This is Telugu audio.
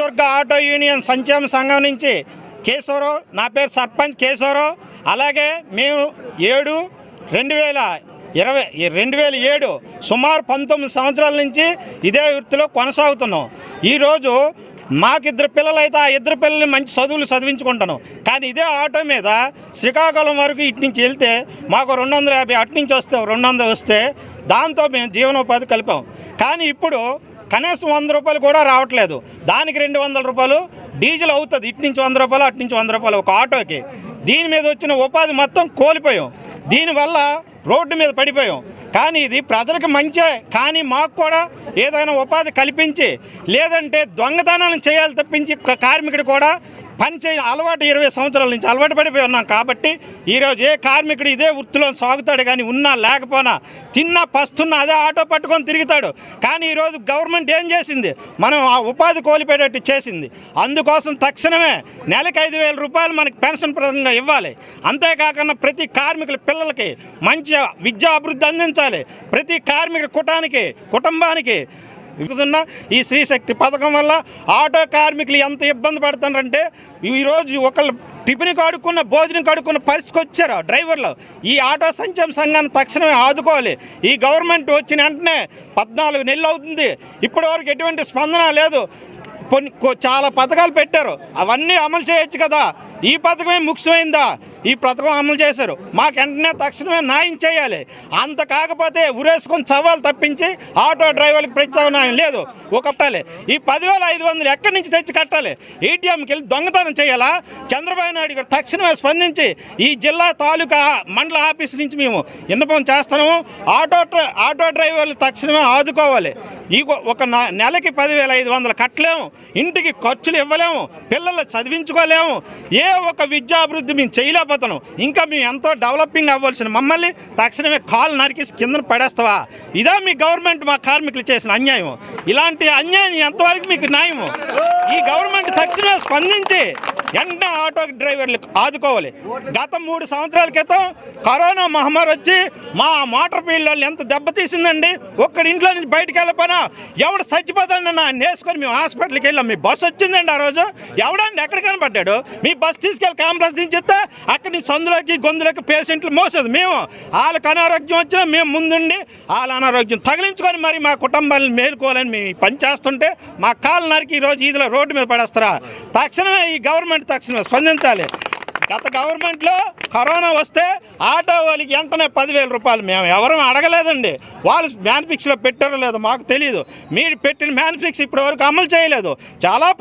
దుర్గ ఆటో యూనియన్ సంక్షేమ సంఘం నుంచి కేశవరావు నా పేరు సర్పంచ్ కేశవరావు. అలాగే మేము ఏడు రెండు వేల ఇరవై రెండు వేల ఏడు సుమారు పంతొమ్మిది సంవత్సరాల నుంచి ఇదే వృత్తిలో కొనసాగుతున్నాం. ఈరోజు మాకిద్దరు పిల్లలు అయితే ఆ ఇద్దరు పిల్లల్ని మంచి చదువులు చదివించుకుంటాను కానీ ఇదే ఆటో మీద శ్రీకాకుళం వరకు ఇటు నుంచి వెళ్తే మాకు రెండు వందల యాభై అటు నుంచి వస్తే రెండు వందలు వస్తే దాంతో మేము జీవనోపాధి కలిపాం. కానీ ఇప్పుడు కనీసం వంద రూపాయలు కూడా రావట్లేదు. దానికి రెండు వందల రూపాయలు డీజిల్ అవుతుంది. ఇటు నుంచి వంద రూపాయలు అటు నుంచి వంద రూపాయలు ఒక ఆటోకి. దీని మీద వచ్చిన ఉపాధి మొత్తం కోల్పోయాం. దీనివల్ల రోడ్డు మీద పడిపోయాం. కానీ ఇది ప్రజలకు మంచే. కానీ మాకు కూడా ఏదైనా ఉపాధి కల్పించి లేదంటే దొంగతనాలను చేయాలి తప్పించి కార్మికుడు కూడా పని చేయ అలవాటు ఇరవై సంవత్సరాల నుంచి అలవాటు పడిపోయి ఉన్నాం కాబట్టి ఈరోజు ఏ కార్మికుడు ఇదే వృత్తిలో సాగుతాడు కానీ ఉన్నా లేకపోయినా తిన్నా పస్తున్నా అదే ఆటో పట్టుకొని తిరుగుతాడు. కానీ ఈరోజు గవర్నమెంట్ ఏం చేసింది? మనం ఆ ఉపాధి కోల్పోయేటట్టు చేసింది. అందుకోసం తక్షణమే నెలకి ఐదు వేల రూపాయలు మనకి పెన్షన్ ప్రదంగా ఇవ్వాలి. అంతేకాకుండా ప్రతి కార్మికుల పిల్లలకి మంచి విద్యా అభివృద్ధి అందించాలి. ప్రతి కార్మిక కుటానికి కుటుంబానికి ఇస్తున్న ఈ శ్రీశక్తి పథకం వల్ల ఆటో కార్మికులు ఎంత ఇబ్బంది పడుతున్నారంటే ఈరోజు ఒకళ్ళు టిఫిన్ కడుక్కున్న భోజనం కడుక్కున్న పరిస్థితికి వచ్చారు డ్రైవర్లు. ఈ ఆటో సంక్షేమ సంఘాన్ని తక్షణమే ఆదుకోవాలి. ఈ గవర్నమెంట్ వచ్చిన వెంటనే పద్నాలుగు నెలలు అవుతుంది. ఇప్పటివరకు ఎటువంటి స్పందన లేదు. కొన్ని చాలా పథకాలు పెట్టారు. అవన్నీ అమలు చేయొచ్చు కదా. ఈ పథకమే ముఖ్యమైందా? ఈ పథకం అమలు చేశారు. మాకు వెంటనే తక్షణమే న్యాయం చేయాలి. అంత కాకపోతే ఉరేసుకొని చవ్వాలి తప్పించి ఆటో డ్రైవర్లకు ప్రత్యామ్నాయం లేదు. ఒక కట్టాలి. ఈ పదివేల ఐదు వందలు ఎక్కడి నుంచి తెచ్చి కట్టాలి? ఏటీఎంకి వెళ్ళి దొంగతనం చేయాలా? చంద్రబాబు నాయుడు గారు తక్షణమే స్పందించి ఈ జిల్లా తాలూకా మండల ఆఫీస్ నుంచి మేము విన్నపం చేస్తున్నాము. ఆటో ఆటో డ్రైవర్లు తక్షణమే ఆదుకోవాలి. ఈ ఒక- న- నెలకి పదివేల ఐదు వందలు కట్టలేము. ఇంటికి ఖర్చులు ఇవ్వలేము. పిల్లలు చదివించుకోలేము. ఏ ఒక విద్యాభివృద్ధి మేము చేయలేకపోతున్నాం. ఇంకా మేము ఎంతో డెవలపింగ్ అవ్వాల్సిన మమ్మల్ని తక్షణమే కాలు నరికేసి కిందన పడేస్తావా? ఇదా మీ గవర్నమెంట్ మా కార్మికులు చేసిన అన్యాయం. ఇలాంటి అన్యాయం ఎంతవరకు మీకు న్యాయము? ఈ గవర్నమెంట్ తక్షణమే స్పందించి వెంటనే ఆటో డ్రైవర్లు ఆదుకోవాలి. గత మూడు సంవత్సరాల క్రితం కరోనా మహమ్మారి వచ్చి మా మోటార్ ఫీల్డ్ వాళ్ళు ఎంత దెబ్బతీసిందండి ఒక్కడి ఇంట్లో నుంచి బయటకు వెళ్ళిపోయినా ఎవడు చచ్చిపోతాడని నా నేసుకొని మేము హాస్పిటల్కి వెళ్ళాం. మీ బస్సు వచ్చిందండి ఆ రోజు? ఎవడండి ఎక్కడ కనపడ్డాడు మీ బస్సు తీసుకెళ్ళి కాంప్లెక్స్ దించిస్తే అక్కడి నుంచి సందులోకి గొంతులకి పేషెంట్లు మోసేది మేము. వాళ్ళకి అనారోగ్యం వచ్చినా మేము ముందుండి వాళ్ళ అనారోగ్యం తగిలించుకొని మరి మా కుటుంబాలను మేలుకోవాలని మేము పని చేస్తుంటే మా కాలు నరికి ఈరోజు ఈదిలో రోడ్డు మీద పడేస్తారా? తక్షణమే ఈ గవర్నమెంట్ తక్షణమే స్పందించాలి. గత గవర్నమెంట్లో కరోనా వస్తే ఆటో వాళ్ళకి వెంటనే పదివేల రూపాయలు మేము ఎవరూ అడగలేదండి. వాళ్ళు మ్యానుఫిక్స్లో పెట్టారో లేదో మాకు తెలియదు మీరు పెట్టిన మ్యానుఫిక్స్ ఇప్పటి వరకు అమలు చేయలేదు. చాలా